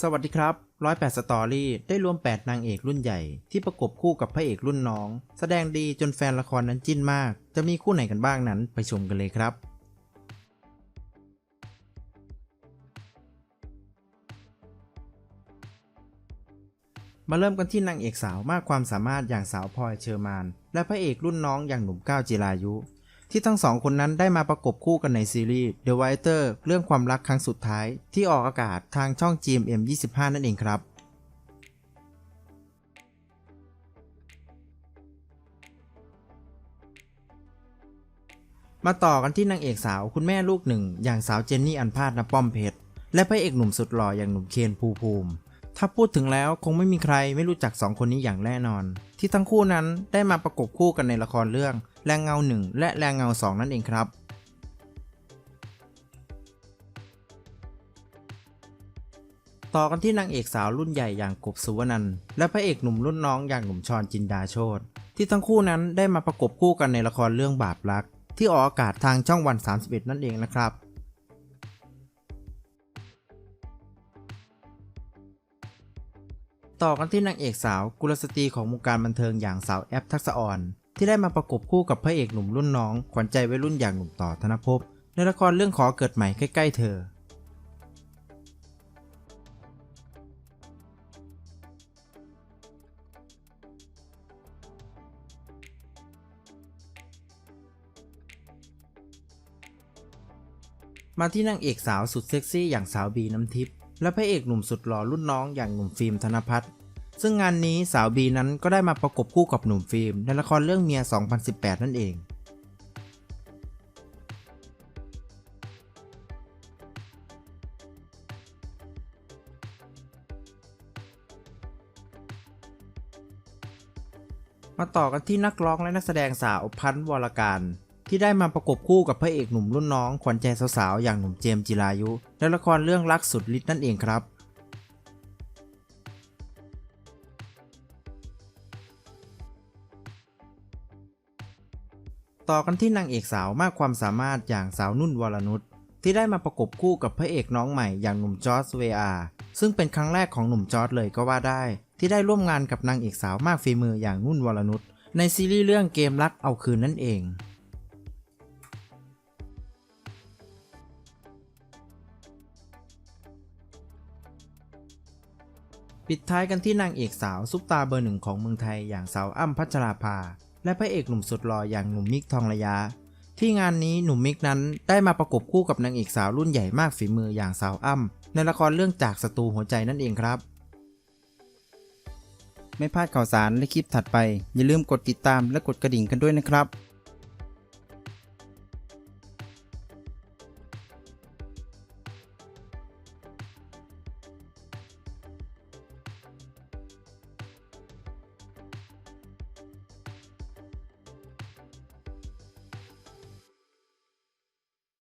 สวัสดีครับร้อยแปดสตอรี่ได้รวม 8 นางเอกรุ่นใหญ่ที่ประกบคู่กับพระเอกรุ่นน้อง แสดงดีจนแฟนละครนั้นจิ้นมาก จะมีคู่ไหนกันบ้างนั้นไปชมกันเลยครับ มาเริ่มกันที่นางเอกสาวมากความสามารถอย่างสาวพลอยเชอร์มาน และพระเอกรุ่นน้องอย่างหนุ่มก้าวจิรายุ ที่ทั้งสองคนนั้นได้มาประกบคู่กันในซีรีส์ The Writer เรื่องความรักครั้งสุดท้าย ที่ออกอากาศทางช่อง GMM 25 นั่นเองครับมาต่อกันที่นางเอกสาวคุณแม่ลูกหนึ่ง อย่างสาวเจนนี่อันพาดนป้อมเพชรและพระเอกหนุ่มสุดหล่ออย่างหนุ่มเคนภูภูมิ ถ้าพูดถึงแล้วคงไม่มีใครไม่รู้จักสองคนนี้อย่างแน่นอน ที่ทั้งคู่นั้นได้มาประกบคู่กันในละครเรื่อง แรงเงาหนึ่งและแรงเงาสองนั่นเองครับต่อกันที่นางเอกสาวรุ่นใหญ่อย่างกบสุวรรณและพระเอกหนุ่มรุ่นน้องอย่างหนุ่มชอนจินดาโชตที่ทั้งคู่นั้นได้มาประกบคู่กันในละครเรื่องบาปรัก ที่ออกอากาศทางช่องวัน 31 นั่นเองนะครับ ต่อกันที่นางเอกสาวกุลสตรีของวงการบันเทิงอย่างสาวแอปทักษะอ่อน ที่ได้มาประกบคู่กับพระเอกหนุ่มรุ่นน้อง ขวัญใจวัยรุ่นอย่างหนุ่มต่อธนภพในละครเรื่องขอเกิดใหม่ใกล้ๆเธอ มาที่นางเอกสาวสุดเซ็กซี่อย่างสาวบีน้ำทิพย์และพระเอกหนุ่มสุดหล่อรุ่นน้องอย่างหนุ่มฟิล์มธนพัฒน์ ซึ่งงานนี้สาวบีนั้นก็ได้มาประกบคู่กับหนุ่มฟิล์มในละครเรื่องเมีย 2018 นั่นเองมาต่อกันที่นักร้องและนักแสดงสาวพันธ์วรการ ที่ได้มาประกบคู่กับพระเอกหนุ่มรุ่นน้องขวัญใจสาวๆอย่างหนุ่มเจมส์จิรายุในละครเรื่องรักสุดฤทธิ์นั่นเองครับ ต่อกันที่นางเอกสาวมากความสามารถอย่างสาวนุ่นวรนุชที่ได้มาประกบคู่กับพระเอกน้องใหม่อย่างหนุ่มจอร์จเวอาซึ่งเป็นครั้งแรกของหนุ่มจอร์จเลยก็ว่าได้ ที่ได้ร่วมงานกับนางเอกสาวมากฝีมืออย่างนุ่นวรนุชในซีรีส์เรื่องเกมรักเอาคืนนั่นเองปิดท้ายกันที่นางเอกสาวซุปตาเบอร์หนึ่งของเมืองไทยอย่างสาวอ้ำพัชราภา และพระเอกหนุ่มสุดหล่ออย่างหนุ่มมิกทองระยะ ที่งานนี้หนุ่มมิกนั้นได้มาประกบคู่กับนางเอกสาวรุ่นใหญ่มากฝีมืออย่างสาวอ้ำ ในละครเรื่องจากศัตรูหัวใจนั่นเองครับ ไม่พลาดข่าวสารและคลิปถัดไป อย่าลืมกดติดตามและกดกระดิ่งกันด้วยนะครับ